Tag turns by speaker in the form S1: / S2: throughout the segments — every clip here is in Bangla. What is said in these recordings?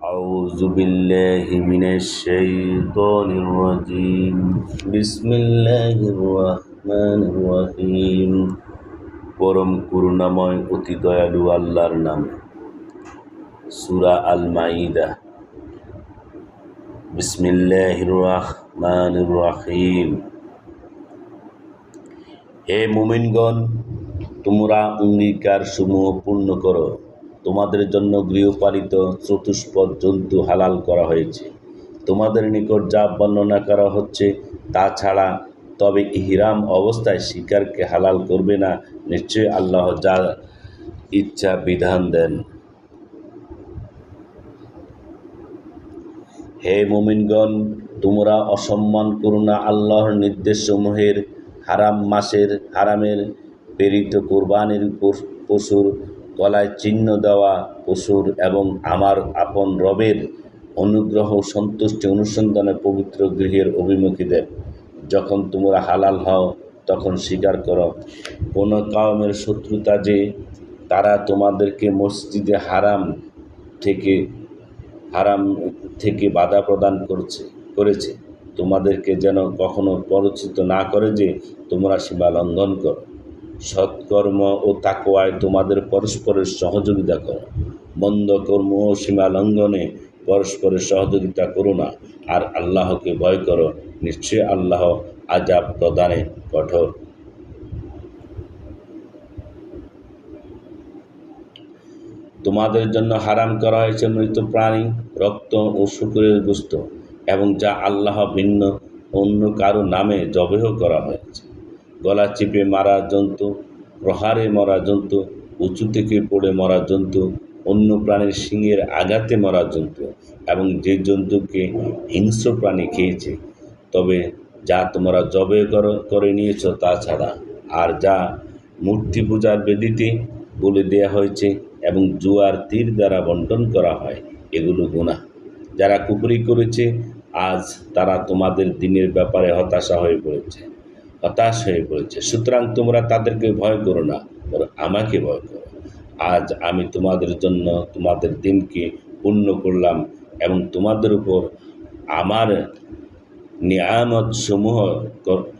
S1: أعوذ بالله من الشيطان الرجيم بسم الله الرحمن الرحيم পরম করুণাময় অতি দয়ালু আল্লাহর নামে সুরা আল মাইদা বিসমিল্লাহির রহমানির রহিম হে মুমিনগণ তোমরা অঙ্গীকার সমূহ পূর্ণ করো তোমাদের জন্য গৃহপালিত চতুষ্পদ জন্তু হালাল করা হয়েছে। তোমাদের নিকট যা বর্ণনা করা হচ্ছে তা ছাড়া তবে ইহরাম অবস্থায় শিকারকে হালাল করবে না। নিশ্চয়ই আল্লাহ যা ইচ্ছা বিধান দেন। হে মুমিনগণ, তোমরা অসম্মান করো না আল্লাহর নির্দেশসমূহের। হারাম মাসের, হারামের, প্রেরিত কোরবানির পশুর গলায় চিহ্ন দেওয়া পশুর এবং আমার আপন রবের অনুগ্রহ সন্তুষ্টি অনুসন্ধানে পবিত্র গৃহের অভিমুখীদের যখন তোমরা হালাল হও, তখন স্বীকার করো। কোনো কাউমের শত্রুতা যে, তারা তোমাদেরকে মসজিদে হারাম থেকে হারাম থেকে বাধা প্রদান করছে, করেছে। তোমাদেরকে যেন কখনো পরিচিত না করে যে, তোমরা সীমা লঙ্ঘন করো। সৎকর্ম ও তাকোয়ায় তোমাদের পরস্পরের সহযোগিতা করো। মন্দ কর্ম ও সীমা লঙ্ঘনে পরস্পরের সহযোগিতা করো না। আর আল্লাহকে ভয় করো। নিশ্চয়ই আল্লাহ আজাব প্রদানে কঠোর। তোমাদের জন্য হারাম করা হয়েছে মৃত প্রাণী, রক্ত ও শুকুরের গোস্ত, এবং যা আল্লাহ ভিন্ন, অন্য কারও নামে জবেহ করা হয়েছে। গলা চেপে মারা জন্তু, প্রহারে মরা জন্তু, উঁচু থেকে পড়ে মরা জন্তু, অন্য প্রাণীর শিঙের আঘাতে মরা জন্তু এবং যে জন্তুকে হিংস্র প্রাণী খেয়েছে, তবে যা তোমরা জবে কর- নিয়েছ তা ছাড়া আর যা মূর্তি পূজার বেদিতে বলে দেয়া হয়েছে এবং জুয়ার তীর দ্বারা বন্টন করা হয়, এগুলো গুনাহ। যারা কুপুরি করেছে, আজ তারা তোমাদের দিনের ব্যাপারে হতাশা হয়ে পড়েছে। হতাশ হয়ে পড়েছে। সুতরাং তোমরা তাদেরকে ভয় করো না, বরং আমাকে ভয় করো। আজ আমি তোমাদের জন্য তোমাদের দিনকে পূর্ণ করলাম এবং তোমাদের উপর আমার নিয়ামত সমূহ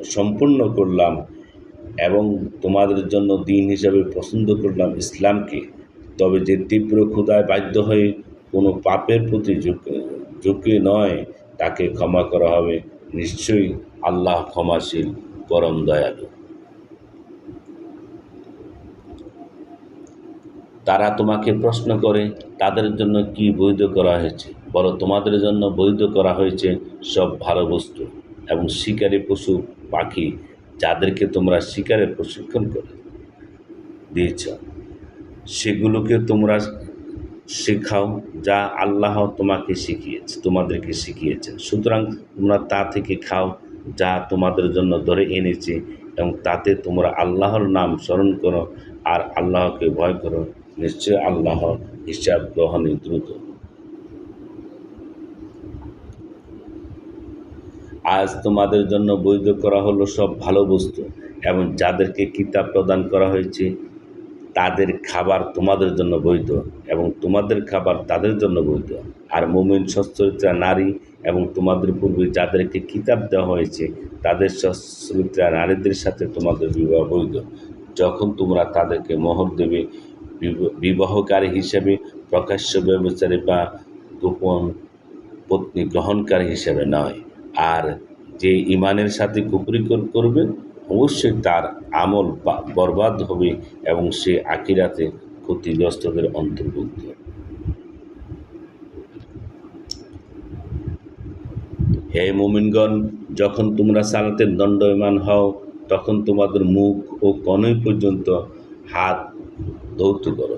S1: সম্পূর্ণ করলাম এবং তোমাদের জন্য দিন হিসাবে পছন্দ করলাম ইসলামকে। তবে যে তীব্র ক্ষুদায় বাধ্য হয়ে কোনো পাপের প্রতি ঝুঁকে- নয়, তাকে ক্ষমা করা হবে। নিশ্চয়ই আল্লাহ ক্ষমাশীল। পরম দয়ালু। তারা তোমাকে প্রশ্ন করে, তাদের জন্য কি বৈধ করা হয়েছে? বলো, তোমাদের জন্য বৈধ করা হয়েছে সব ভালো বস্তু এবং শিকারী পশু, পাখি, যাদেরকে তোমরা শিকারের প্রশিক্ষণ করে দিয়েছ, সেগুলোকে তোমরা শেখাও যা আল্লাহ তোমাকে শিখিয়েছে, তোমাদেরকে শিখিয়েছেন। সুতরাং তোমরা তা থেকে খাও যা তোমাদের জন্য ধরে এনেছে এবং তাতে তোমরা আল্লাহর নাম স্মরণ করো আর আল্লাহকে ভয় করো। নিশ্চয় আল্লাহ হিসাব গ্রহণে দ্রুত। আজ তোমাদের জন্য বৈধ করা হলো সব ভালো বস্তু এবং যাদেরকে কিতাব প্রদান করা হয়েছে, তাদের খাবার তোমাদের জন্য বৈধ এবং তোমাদের খাবার তাদের জন্য বৈধ। আর মোমিন সচ্চরিত্রা নারী এবং তোমাদের পূর্বে যাদেরকে কিতাব দেওয়া হয়েছে, তাদের সচ্চরিত্রা নারীদের সাথে তোমাদের বিবাহ বৈধ। যখন তোমরা তাদেরকে মোহর দেবে, বিব- বিবাহকারী হিসেবে প্রকাশ্য ব্যবচারে বা গোপন পত্নী গ্রহণকারী হিসেবে নয়। আর যে ইমানের সাথে কুপুরি করবে, অবশ্যই তার আমল বরবাদ হবে এবং সে আকিরাতে ক্ষতিগ্রস্তদের অন্তর্ভুক্ত। হে মুমিনগণ, যখন তোমরা সালাতের দণ্ডয়মান হও, তখন তোমাদের মুখ ও কনই পর্যন্ত হাত ধৌত করো।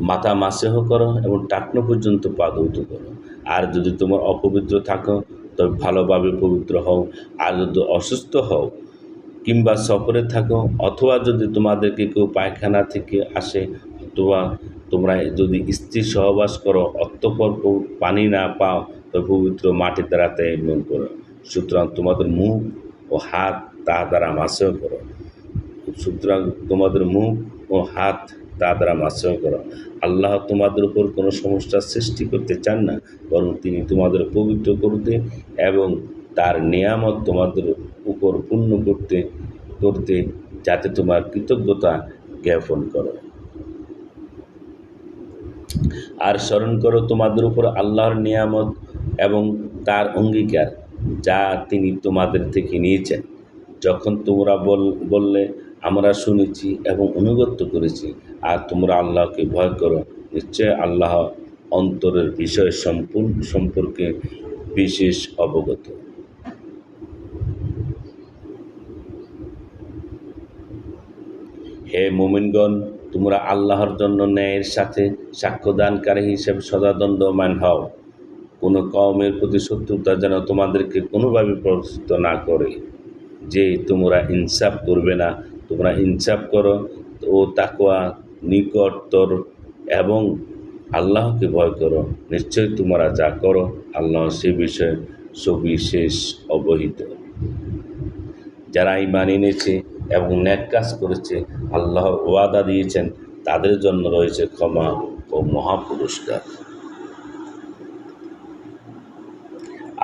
S1: মাথা মাসেহ করো এবং টাকনো পর্যন্ত পা ধৌত করো। আর যদি তোমার অপবিত্র থাকো, তবে ভালোভাবে পবিত্র হও। আর যদি অসুস্থ হও কিংবা সফরে থাকো, অথবা যদি তোমাদেরকে কেউ পায়খানা থেকে আসে, অথবা তোমরা যদি স্ত্রী সহবাস করো, অতঃপর প- পানি না পাও পবিত্র মাটি দ্বারা তেমন করো। সুতরাং তোমাদের মুখ ও হাত তা দ্বারা মাসেও করো। সুতরাং তোমাদের মুখ ও হাত তা দ্বারা মাশ্রয় করো। আল্লাহ তোমাদের উপর কোনো সমস্যার সৃষ্টি করতে চান না, বরং তিনি তোমাদের পবিত্র করতে এবং তার নিয়ামত তোমাদের উপর পূর্ণ করতে করতে যাতে তোমার কৃতজ্ঞতা জ্ঞাপন করো। আর স্মরণ করো, তোমাদের উপর আল্লাহর নিয়ামত এবং তার অঙ্গীকার যা তিনি তোমাদের থেকে নিয়েছেন। যখন তোমরা বল, বললে, আমরা শুনেছি এবং অনুগত্য করেছি, আর তোমরা আল্লাহকে ভয় করো, নিশ্চয় আল্লাহ অন্তরের বিষয় সম্পূর্ণ, সম্পর্কে বিশেষ অবগত। হে মোমিনগণ, তোমরা আল্লাহর জন্য ন্যায়ের সাথে সাক্ষ্যদানকারী হিসেবে সদাদণ্ডমান হও। কোনো কওমের প্রতি শত্রুতা যেন তোমাদেরকে কোনোভাবে প্রস্তুত না করে। যে তোমরা ইনসাফ করবে না, তোমরা ইনসাফ করো ও তাকোয়া নিকটতর এবং আল্লাহকে ভয় করো। নিশ্চয়ই তোমরা যা করো আল্লাহ সে বিষয়ে সবিশেষ অবহিত। যারা ইমান এনেছে এবং ন্যাক কাজ করেছে, আল্লাহ ওয়াদা দিয়েছেন, তাদের জন্য রয়েছে ক্ষমা ও মহাপুরস্কার।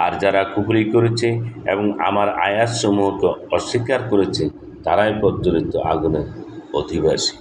S1: আর যারা কুফরি করেছে এবং আমার আয়াতসমূহকে অস্বীকার করেছে তারাই প্রজ্বলিত আগুনের অধিবাসী।